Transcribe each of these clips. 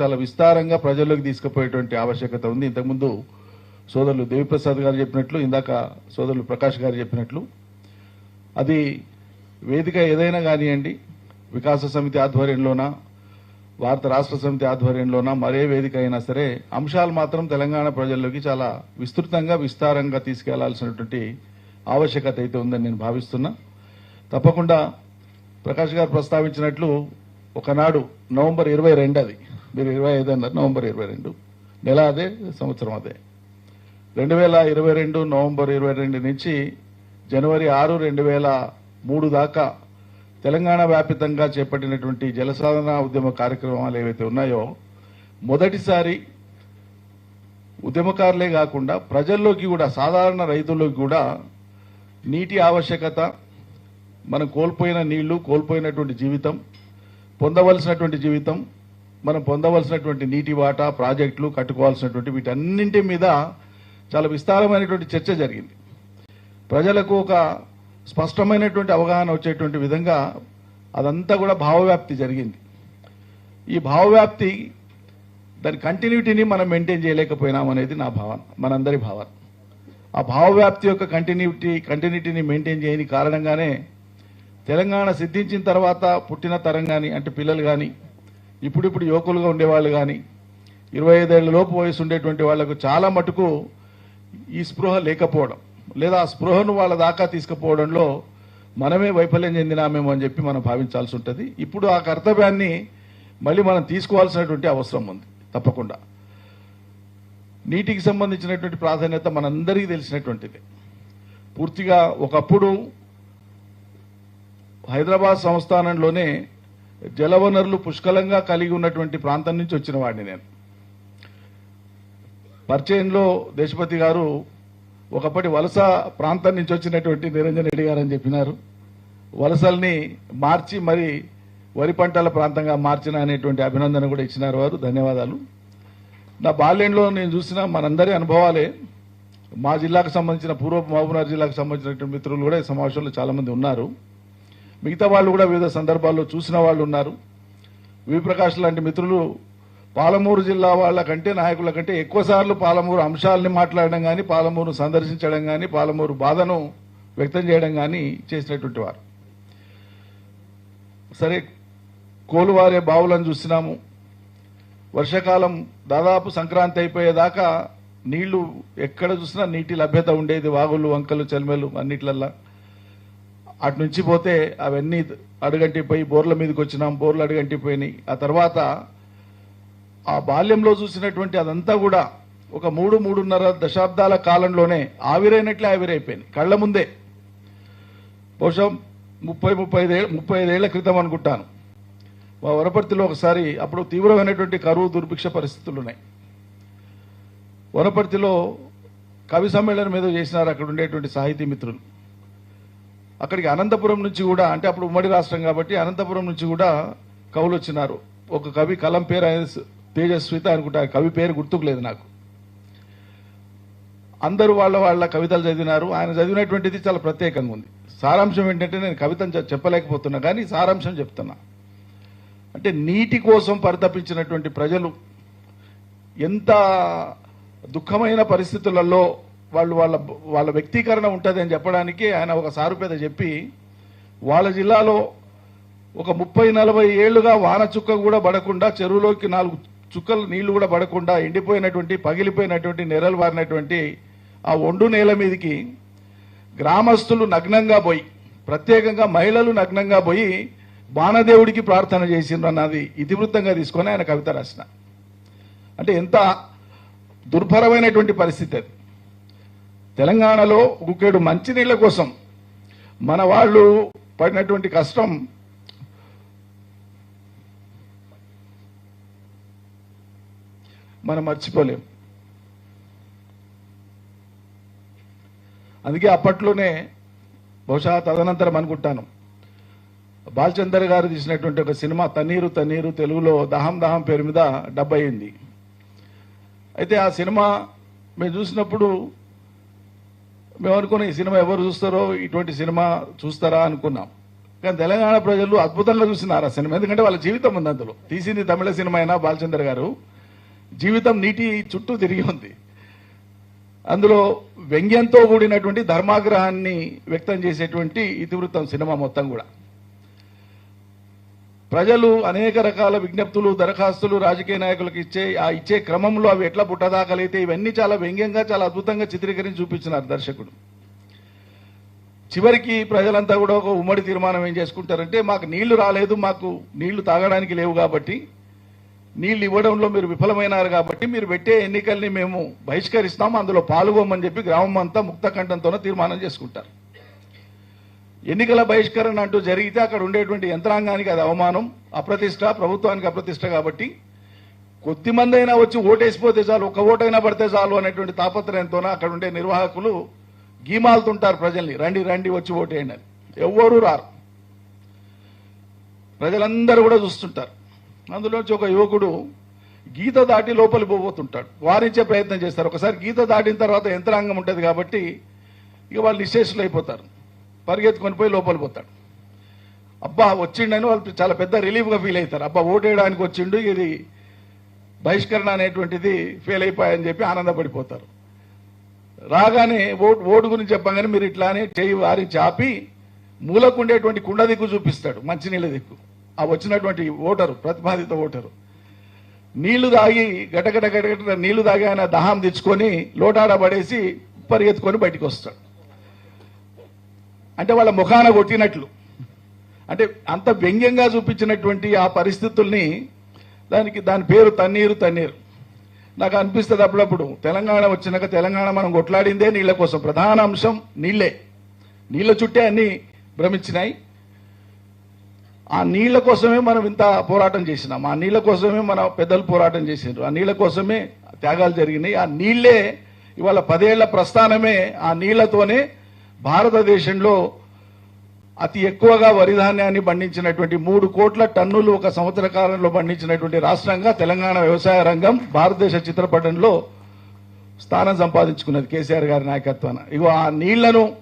చాలా విస్తారంగా ప్రజల్లోకి తీసుకుపోయేటువంటి ఆవశ్యకత ఉంది. ఇంతకుముందు సోదరులు దేవిప్రసాద్ గారు చెప్పినట్లు ఇందాక సోదరులు ప్రకాష్ గారు చెప్పినట్లు అది వేదిక ఏదైనా కానివ్వండి వికాస సమితి ఆధ్వర్యంలోనా భారత రాష్ట్ర సమితి ఆధ్వర్యంలోన మరే వేదిక అయినా సరే అంశాలు మాత్రం తెలంగాణ ప్రజల్లోకి చాలా విస్తృతంగా విస్తారంగా తీసుకెళ్ళాల్సినటువంటి ఆవశ్యకత అయితే ఉందని నేను భావిస్తున్నా. తప్పకుండా ప్రకాష్ గారు ప్రస్తావించినట్లు ఒకనాడు నవంబర్ ఇరవై రెండు అది మీరు ఇరవై ఐదు అన్నారు నవంబర్ ఇరవై రెండు. నెల అదే సంవత్సరం అదే. రెండు వేల ఇరవై రెండు నవంబర్ ఇరవై రెండు నుంచి జనవరి ఆరు రెండు వేల మూడు దాకా తెలంగాణ వ్యాపితంగా చేపట్టినటువంటి జలసాధన ఉద్యమ కార్యక్రమాలు ఏవైతే ఉన్నాయో మొదటిసారి ఉద్యమకారులే కాకుండా ప్రజల్లోకి కూడా సాధారణ రైతుల్లోకి కూడా నీటి ఆవశ్యకత మనం కోల్పోయిన నీళ్ళు కోల్పోయినటువంటి జీవితం పొందవలసినటువంటి జీవితం మనం పొందవలసినటువంటి నీటి వాటా ప్రాజెక్టులు కట్టుకోవాల్సినటువంటి వీటన్నింటి మీద చాలా విస్తారమైనటువంటి చర్చ జరిగింది. ప్రజలకు ఒక స్పష్టమైనటువంటి అవగాహన వచ్చేటువంటి విధంగా అదంతా కూడా భావవ్యాప్తి జరిగింది. ఈ భావవ్యాప్తి దాని కంటిన్యూటీని మనం మెయింటైన్ చేయలేకపోయినాం అనేది నా భావన మనందరి భావన. ఆ భావవ్యాప్తి యొక్క కంటిన్యూటీ కంటిన్యూటీని మెయింటైన్ చేయని కారణంగానే తెలంగాణ సిద్ధించిన తర్వాత పుట్టిన తరం కానీ అంటే పిల్లలు కానీ ఇప్పుడిప్పుడు యువకులుగా ఉండేవాళ్ళు కానీ ఇరవై ఐదేళ్ళ లోపు వయసు ఉండేటువంటి వాళ్ళకు చాలా మటుకు ఈ స్పృహ లేకపోవడం లేదా ఆ స్పృహను వాళ్ళ దాకా తీసుకుపోవడంలో మనమే వైఫల్యం చెందినామేమో అని చెప్పి మనం భావించాల్సి ఉంటుంది. ఇప్పుడు ఆ కర్తవ్యాన్ని మళ్ళీ మనం తీసుకోవాల్సినటువంటి అవసరం ఉంది తప్పకుండా. నీటికి సంబంధించినటువంటి ప్రాధాన్యత మనందరికీ తెలిసినటువంటిది. పూర్తిగా ఒకప్పుడు హైదరాబాద్ సంస్థానంలోనే జలవనరులు పుష్కలంగా కలిగి ఉన్నటువంటి ప్రాంతం నుంచి వచ్చిన వాడిని నేను. పరిచయంలో దేశపతి గారు ఒకప్పటి వలస ప్రాంతం నుంచి వచ్చినటువంటి నిరంజన్ రెడ్డి గారు అని చెప్పినారు. వలసల్ని మార్చి మరి వరి పంటల ప్రాంతంగా మార్చిన అనేటువంటి అభినందన కూడా ఇచ్చినారు వారు. ధన్యవాదాలు. నా బాల్యంలో నేను చూసిన మనందరి అనుభవాలే మా జిల్లాకు సంబంధించిన పూర్వ మహబూబ్నగర్ జిల్లాకు సంబంధించినటువంటి మిత్రులు కూడా ఈ సమావేశంలో చాలామంది ఉన్నారు. మిగతా వాళ్ళు కూడా వివిధ సందర్భాల్లో చూసిన వాళ్ళు ఉన్నారు. విప్రకాష్ లాంటి మిత్రులు పాలమూరు జిల్లా వాళ్ళ కంటే నాయకుల కంటే ఎక్కువ సార్లు పాలమూరు అంశాలని మాట్లాడడం కానీ పాలమూరును సందర్శించడం కానీ పాలమూరు బాధను వ్యక్తం చేయడం కానీ చేసినటువంటి వారు. సరే కోలువారే బావులను చూసినాము వర్షాకాలం దాదాపు సంక్రాంతి అయిపోయేదాకా నీళ్ళు ఎక్కడ చూసినా నీటి లభ్యత ఉండేది వాగులు వంకలు చెల్మెలు అన్నిట్లల్లా. అటు నుంచి పోతే అవన్నీ అడుగంటిపోయి బోర్ల మీదకి వచ్చినాం బోర్లు అడుగంటిపోయినాయి. ఆ తర్వాత ఆ బాల్యంలో చూసినటువంటి అదంతా కూడా ఒక మూడు మూడున్నర దశాబ్దాల కాలంలోనే ఆవిరైనట్లే ఆవిరైపోయింది కళ్ళ ముందే. బహుశా ముప్పై ముప్పై ఐదేళ్ళ ముప్పై ఐదేళ్ళ క్రితం అనుకుంటాను. మా వనపర్తిలో ఒకసారి అప్పుడు తీవ్రమైనటువంటి కరువు దుర్భిక్ష పరిస్థితులు ఉన్నాయి. వనపర్తిలో కవి సమ్మేళనం మీద చేసినారు అక్కడ ఉండేటువంటి సాహితీ మిత్రులు. అక్కడికి అనంతపురం నుంచి కూడా అంటే అప్పుడు ఉమ్మడి రాష్ట్రం కాబట్టి అనంతపురం నుంచి కూడా కవులు వచ్చినారు. ఒక కవి కలం పేరు తేజస్విత అనుకుంటా కవి పేరు గుర్తుకు లేదు నాకు. అందరూ వాళ్ళ వాళ్ళ కవితలు చదివినారు. ఆయన చదివినటువంటిది చాలా ప్రత్యేకంగా ఉంది. సారాంశం ఏంటంటే నేను కవితను చెప్పలేకపోతున్నా కానీ సారాంశం చెప్తున్నా. అంటే నీటి కోసం పరితపించినటువంటి ప్రజలు ఎంత దుఃఖమైన పరిస్థితులలో వాళ్ళు వాళ్ళ వాళ్ళ వ్యక్తీకరణ ఉంటుంది అని చెప్పడానికి ఆయన ఒక సారూప్యత చెప్పి వాళ్ళ జిల్లాలో ఒక ముప్పై నలభై ఏళ్ళుగా వాన చుక్క కూడా పడకుండా చెరువులోకి నాలుగు చుక్కలు నీళ్ళు కూడా పడకుండా ఎండిపోయినటువంటి పగిలిపోయినటువంటి నెరలు వారినటువంటి ఆ ఒండు నేల మీదకి గ్రామస్తులు నగ్నంగా పోయి ప్రత్యేకంగా మహిళలు నగ్నంగా పోయి బాణదేవుడికి ప్రార్థన చేసిండ్రు అన్నది ఇతివృత్తంగా తీసుకొని ఆయన కవిత రాసిన. అంటే ఎంత దుర్భరమైనటువంటి పరిస్థితి అది. తెలంగాణలో గుక్కేడు మంచినీళ్ళ కోసం మన వాళ్ళు పడినటువంటి కష్టం మనం మర్చిపోలేం. అందుకే అప్పట్లోనే బహుశా తదనంతరం అనుకుంటాను. బాలచందర్ గారు తీసినటువంటి ఒక సినిమా తన్నీరు తన్నీరు తెలుగులో దహం దహం పేరు మీద డబ్ అయింది అయితే ఆ సినిమా మేము చూసినప్పుడు మేము అనుకున్నాం ఈ సినిమా ఎవరు చూస్తారో ఇటువంటి సినిమా చూస్తారా అనుకున్నాం. కానీ తెలంగాణ ప్రజలు అద్భుతంగా చూస్తున్నారు ఆ సినిమా. ఎందుకంటే వాళ్ళ జీవితం ఉంది అందులో. తీసింది తమిళ సినిమా అయినా బాలచందర్ గారు. జీవితం నీటి చుట్టూ తిరిగి ఉంది. అందులో వ్యంగ్యంతో కూడినటువంటి ధర్మాగ్రహాన్ని వ్యక్తం చేసేటువంటి ఇతివృత్తం సినిమా మొత్తం కూడా. ప్రజలు అనేక రకాల విజ్ఞప్తులు దరఖాస్తులు రాజకీయ నాయకులకు ఇచ్చే ఆ ఇచ్చే క్రమంలో అవి ఎట్లా పుట్టదాకలైతే ఇవన్నీ చాలా వ్యంగ్యంగా చాలా అద్భుతంగా చిత్రీకరించి చూపించినారు దర్శకుడు. చివరికి ప్రజలంతా కూడా ఒక ఉమ్మడి తీర్మానం ఏం చేసుకుంటారంటే మాకు నీళ్ళు రాలేదు మాకు నీళ్ళు తాగడానికి లేవు కాబట్టి నీళ్ళు ఇవ్వడంలో మీరు విఫలమైనారు కాబట్టి మీరు పెట్టే ఎన్నికల్ని మేము బహిష్కరిస్తాం అందులో పాల్గొమని చెప్పి గ్రామం అంతా ముక్త తీర్మానం చేసుకుంటారు. ఎన్నికల బహిష్కరణ అంటూ జరిగితే అక్కడ ఉండేటువంటి యంత్రాంగానికి అది అవమానం అప్రతిష్ట ప్రభుత్వానికి అప్రతిష్ట కాబట్టి కొద్ది మంది అయినా వచ్చి ఓటేసిపోతే చాలు ఒక ఓటైనా పడితే చాలు అనేటువంటి తాపత్రయంతోన అక్కడ ఉండే నిర్వాహకులు గీమాలుతుంటారు ప్రజల్ని. రండి రండి వచ్చి ఓటేయండి అని. ఎవ్వరూ రారు. ప్రజలందరూ కూడా చూస్తుంటారు. అందులోంచి ఒక యువకుడు గీత దాటి లోపలి పోబోతుంటాడు. వారించే ప్రయత్నం చేస్తారు. ఒకసారి గీత దాటిన తర్వాత యంత్రాంగం ఉంటుంది కాబట్టి ఇక వాళ్ళు నిశ్చేషులు అయిపోతారు పరిగెత్తుకొని పోయి లోపల పోతాడు. అబ్బా వచ్చిండని వాళ్ళు చాలా పెద్ద రిలీఫ్గా ఫీల్ అవుతారు. అబ్బా ఓటేయడానికి వచ్చిండు ఇది బహిష్కరణ అనేటువంటిది ఫెయిల్ అయిపోయాయని చెప్పి ఆనందపడిపోతారు. రాగానే ఓటు ఓటు గురించి చెప్పగానే మీరు ఇట్లానే చేయి వారి చాపి మూలకు ఉండేటువంటి కుండ దిక్కు చూపిస్తాడు మంచినీళ్ళ దిక్కు. ఆ వచ్చినటువంటి ఓటరు ప్రతిపాదిత ఓటరు. నీళ్ళు తాగి గటగట గటగట నీళ్ళు తాగి ఆయన దహాం తెచ్చుకొని లోటాడ పడేసి పరిగెత్తుకొని బయటికి వస్తాడు. అంటే వాళ్ళ ముఖాన కొట్టినట్లు. అంటే అంత వ్యంగ్యంగా చూపించినటువంటి ఆ పరిస్థితుల్ని దానికి దాని పేరు తన్నీరు తన్నీరు. నాకు అనిపిస్తుంది అప్పుడప్పుడు తెలంగాణ వచ్చినాక తెలంగాణ మనం కొట్లాడిందే నీళ్ళ కోసం. ప్రధాన అంశం నీళ్ళే నీళ్ళ చుట్టే అన్ని భ్రమించినాయి. ఆ నీళ్ళ కోసమే మనం ఇంత పోరాటం చేసినాం. ఆ నీళ్ళ కోసమే మన పెద్దలు పోరాటం చేసిండ్రు ఆ నీళ్ళ కోసమే త్యాగాలు జరిగినాయి. ఆ నీళ్ళే ఇవాళ పదేళ్ళ ప్రస్థానమే ఆ నీళ్ళతోనే భారతదేశంలో అతి ఎక్కువగా వరి ధాన్యాన్ని పండించినటువంటి మూడు కోట్ల టన్నులు ఒక సంవత్సర కాలంలో పండించినటువంటి రాష్ట్రంగా తెలంగాణ వ్యవసాయ రంగం భారతదేశ చిత్రపటంలో స్థానం సంపాదించుకున్నది కేసీఆర్ గారి నాయకత్వాన. ఇగో ఆ నీళ్ళను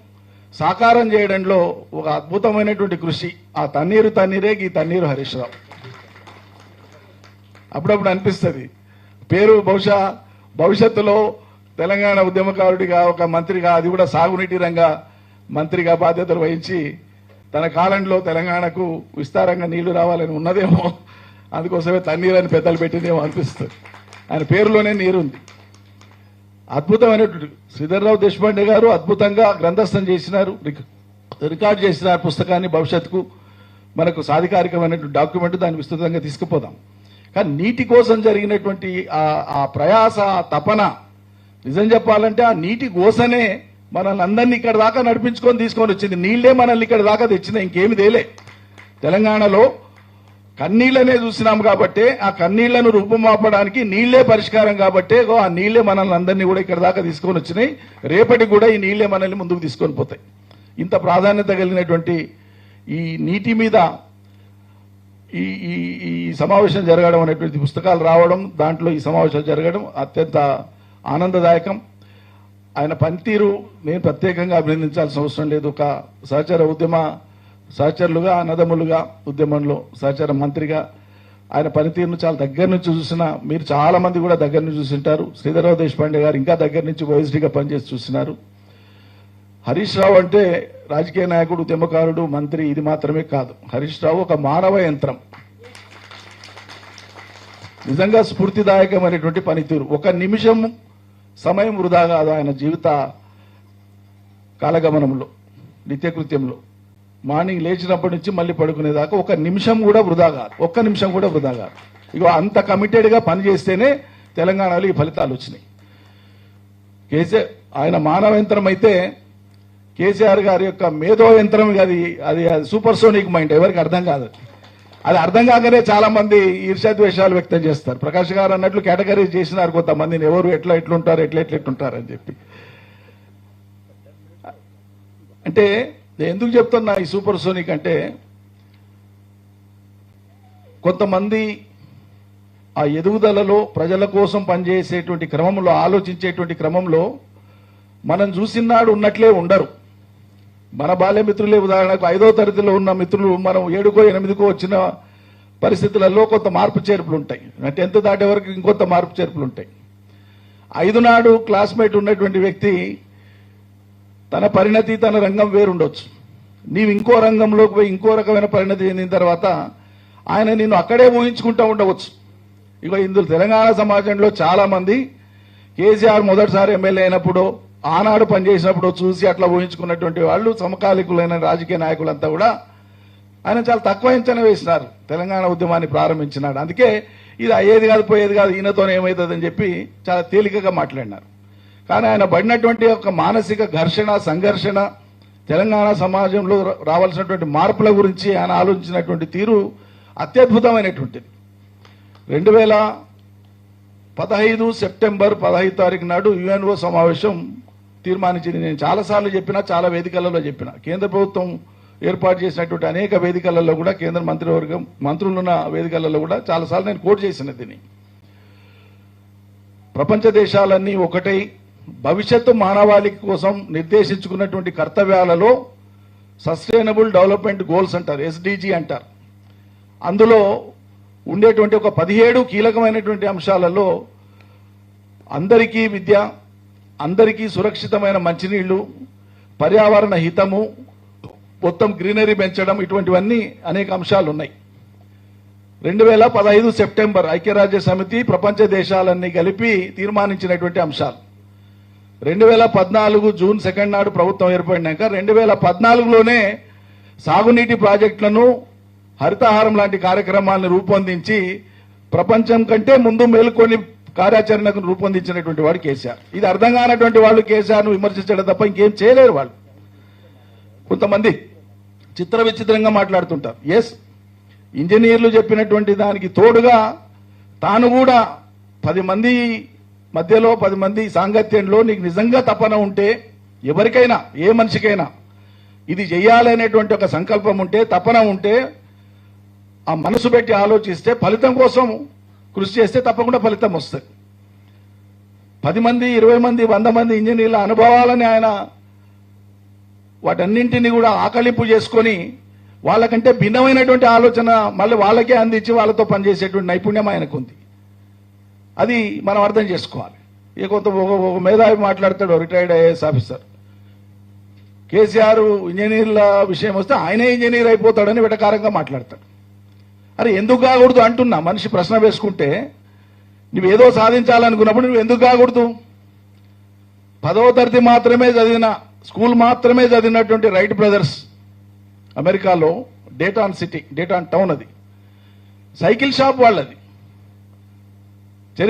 సాకారం చేయడంలో ఒక అద్భుతమైనటువంటి కృషి. ఆ తన్నీరు తన్నీరే ఈ తన్నీరు హరీష్ రావు. అప్పుడప్పుడు అనిపిస్తుంది. పేరు బహుశా భవిష్యత్తులో తెలంగాణ ఉద్యమకారుడిగా ఒక మంత్రిగా అది కూడా సాగునీటి రంగ మంత్రిగా బాధ్యతలు వహించి తన కాలంలో తెలంగాణకు విస్తారంగా నీళ్ళు రావాలని ఉన్నదేమో. అందుకోసమే తన్నీరు అని పెద్దలు పెట్టిందేమో అనిపిస్తుంది. ఆయన పేరులోనే నీరుంది. అద్భుతమైనటువంటి శ్రీధర్రావు దేశపాండే గారు అద్భుతంగా గ్రంథస్థం చేసినారు. రిక- రికార్డ్ చేసిన పుస్తకాన్ని భవిష్యత్తుకు. మనకు సాధికారికమైనటువంటి డాక్యుమెంట్ దాన్ని విస్తృతంగా తీసుకుపోదాం. కానీ నీటి కోసం జరిగినటువంటి ఆ- ప్రయాస తపన నిజం చెప్పాలంటే ఆ నీటి గోసనే మనల్ని అందరినీ ఇక్కడ దాకా నడిపించుకొని తీసుకొని వచ్చింది. నీళ్ళే మనల్ని ఇక్కడ దాకా తెచ్చిన ఇంకేమి తేలే. తెలంగాణలో కన్నీళ్ళనే చూసినాం కాబట్టే ఆ కన్నీళ్ళను రూపుమాపడానికి నీళ్ళే పరిష్కారం కాబట్టి గో ఆ నీళ్ళే మనల్ని అందరినీ కూడా ఇక్కడ దాకా తీసుకొని వచ్చినాయి. రేపటికి కూడా ఈ నీళ్ళే మనల్ని ముందుకు తీసుకొని పోతాయి. ఇంత ప్రాధాన్యత కలిగినటువంటి ఈ నీటి మీద ఈ ఈ ఈ సమావేశం జరగడం అనేటువంటి పుస్తకాలు రావడం దాంట్లో ఈ సమావేశం జరగడం అత్యంత ఆనందదాయకం. ఆయన పనితీరు నేను ప్రత్యేకంగా అభినందించాల్సిన అవసరం లేదు. ఒక సహచర ఉద్యమ సహచరులుగా అన్నదమ్ములుగా ఉద్యమంలో సహచర మంత్రిగా ఆయన పనితీరును చాలా దగ్గర నుంచి చూసిన మీరు చాలా మంది కూడా దగ్గర నుంచి చూసింటారు. శ్రీధరరావు దేశపాండే గారు ఇంకా దగ్గర నుంచి ఓఎస్డీగా పనిచేసి చూసినారు హరీష్ రావు అంటే రాజకీయ నాయకుడు ఉద్యమకారుడు మంత్రి ఇది మాత్రమే కాదు. హరీష్ రావు ఒక మానవ యంత్రం. నిజంగా స్ఫూర్తిదాయకమైనటువంటి పనితీరు. ఒక నిమిషం సమయం వృధా కాదు ఆయన జీవిత కాలగమనంలో నిత్యకృత్యంలో. మార్నింగ్ లేచినప్పటి నుంచి మళ్ళీ పడుకునేదాకా ఒక నిమిషం కూడా వృధా కాదు. ఒక్క నిమిషం కూడా వృధా కాదు. ఇక అంత కమిటెడ్గా పనిచేస్తేనే తెలంగాణలో ఈ ఫలితాలు వచ్చినాయి. కేసీఆర్ ఆయన మానవ యంత్రం అయితే కేసీఆర్ గారి యొక్క మేధో యంత్రం అది అది అది సూపర్ సోనిక్ మైండ్ ఎవరికి అర్థం కాదు. అది అర్థం కాకనే చాలా మంది ఈర్ష్యాద్వేషాలు వ్యక్తం చేస్తారు. ప్రకాష్ గారు అన్నట్లు కేటగిరీ చేసినారు కొంతమందిని. ఎవరు ఎట్లా ఎట్లుంటారు ఎట్లా ఎట్లా ఎట్లుంటారు అని చెప్పి. అంటే నేను ఎందుకు చెప్తున్నా ఈ సూపర్ సోనిక్ అంటే కొంతమంది ఆ ఎదుగుదలలో ప్రజల కోసం పనిచేసేటువంటి క్రమంలో ఆలోచించేటువంటి క్రమంలో మనం చూసినాడు ఉన్నట్లే ఉండరు. మన బాల్య మిత్రులే ఉదాహరణకు ఐదో తరగతిలో ఉన్న మిత్రులు మనం ఏడుకో ఎనిమిదికో వచ్చిన పరిస్థితులలో కొంత మార్పు చేర్పులు ఉంటాయి. టెన్త్ దాటే వరకు ఇంకొంత మార్పు చేర్పులు ఉంటాయి. ఐదు నాడు క్లాస్మేట్ ఉన్నటువంటి వ్యక్తి తన పరిణతి తన రంగం వేరుండొచ్చు. నీవు ఇంకో రంగంలోకి పోయి ఇంకో రకమైన పరిణతి చెందిన తర్వాత ఆయన నిన్ను అక్కడే ఊహించుకుంటూ ఉండవచ్చు. ఇక ఇందులో తెలంగాణ సమాజంలో చాలామంది కేసీఆర్ మొదటిసారి ఎమ్మెల్యే అయినప్పుడు ఆనాడు పనిచేసినప్పుడు చూసి అట్లా ఊహించుకున్నటువంటి వాళ్ళు సమకాలికులైన రాజకీయ నాయకులంతా కూడా ఆయన చాలా తక్కువ అంచనా వేసినారు. తెలంగాణ ఉద్యమాన్ని ప్రారంభించినాడు. అందుకే ఇది అయ్యేది కాదు పోయేది కాదు ఈయనతో ఏమవుతుందని చెప్పి చాలా తేలికగా మాట్లాడినారు. కానీ ఆయన పడినటువంటి ఒక మానసిక ఘర్షణ సంఘర్షణ తెలంగాణ సమాజంలో రావాల్సినటువంటి మార్పుల గురించి ఆయన ఆలోచించినటువంటి తీరు అత్యద్భుతమైనటువంటిది. రెండు వేల పదహైదు సెప్టెంబర్ పదహైదు తారీఖు నాడు యుఎన్ఓ సమావేశం తీర్మానించింది. నేను చాలాసార్లు చెప్పిన చాలా వేదికలలో చెప్పిన. కేంద్ర ప్రభుత్వం ఏర్పాటు చేసినటువంటి అనేక వేదికలలో కూడా కేంద్ర మంత్రివర్గం మంత్రులున్న వేదికలలో కూడా చాలాసార్లు నేను కోట్ చేసిన దీన్ని. ప్రపంచ దేశాలన్నీ ఒకటై భవిష్యత్తు మానవాళి కోసం నిర్దేశించుకున్నటువంటి కర్తవ్యాలలో సస్టైనబుల్ డెవలప్మెంట్ గోల్స్ అంటారు ఎస్డిజి అంటారు. అందులో ఉండేటువంటి ఒక పదిహేడు కీలకమైనటువంటి అంశాలలో అందరికీ విద్య అందరికీ సురక్షితమైన మంచినీళ్ళు పర్యావరణ హితము మొత్తం గ్రీనరీ పెంచడం ఇటువంటివన్నీ అనేక అంశాలు ఉన్నాయి రెండు వేల పదహైదు సెప్టెంబర్ ఐక్యరాజ్య సమితి ప్రపంచ దేశాలన్నీ కలిపి తీర్మానించినటువంటి అంశాలు. రెండు వేల పద్నాలుగు జూన్ సెకండ్ నాడు ప్రభుత్వం ఏర్పడినాక రెండు వేల పద్నాలుగులోనే సాగునీటి ప్రాజెక్టులను హరితహారం లాంటి కార్యక్రమాలను రూపొందించి ప్రపంచం కంటే ముందు మేల్కొని కార్యాచరణకు రూపొందించినటువంటి వాడు కేసీఆర్. ఇది అర్థం కానటువంటి వాళ్ళు కేసీఆర్ను విమర్శించడం తప్ప ఇంకేం చేయలేరు వాళ్ళు. కొంతమంది చిత్ర విచిత్రంగా మాట్లాడుతుంటారు. ఎస్ ఇంజనీర్లు చెప్పినటువంటి దానికి తోడుగా తాను కూడా పది మంది మధ్యలో పది మంది సాంగత్యంలో నీకు నిజంగా తపన ఉంటే ఎవరికైనా ఏ మనిషికైనా ఇది చెయ్యాలనేటువంటి ఒక సంకల్పం ఉంటే తపన ఉంటే ఆ మనసు పెట్టి ఆలోచిస్తే ఫలితం కోసం కృషి చేస్తే తప్పకుండా ఫలితం వస్తుంది. పది మంది ఇరవై మంది వంద మంది ఇంజనీర్ల అనుభవాలని ఆయన వాటన్నింటినీ కూడా ఆకలింపు చేసుకొని వాళ్ళకంటే భిన్నమైనటువంటి ఆలోచన మళ్ళీ వాళ్ళకే అందించి వాళ్ళతో పనిచేసేటువంటి నైపుణ్యం ఆయనకు ఉంది. అది మనం అర్థం చేసుకోవాలి. ఇక కొంత ఒక- మేధావి మాట్లాడతాడు రిటైర్డ్ ఐఏఎస్ ఆఫీసర్. కేసీఆర్ ఇంజనీర్ల విషయం వస్తే ఆయనే ఇంజనీర్ అయిపోతాడని వెటకారంగా మాట్లాడతాడు. అరే ఎందుకు కాకూడదు అంటున్నా. మనిషి ప్రశ్న వేసుకుంటే నువ్వు ఏదో సాధించాలనుకున్నప్పుడు నువ్వు ఎందుకు కాకూడదు? పదవ తరగతి మాత్రమే చదివిన స్కూల్ మాత్రమే చదివినటువంటి రైట్ బ్రదర్స్ అమెరికాలో డేటాన్ సిటీ డేటాన్ టౌన్ అది. సైకిల్ షాప్ వాళ్ళది.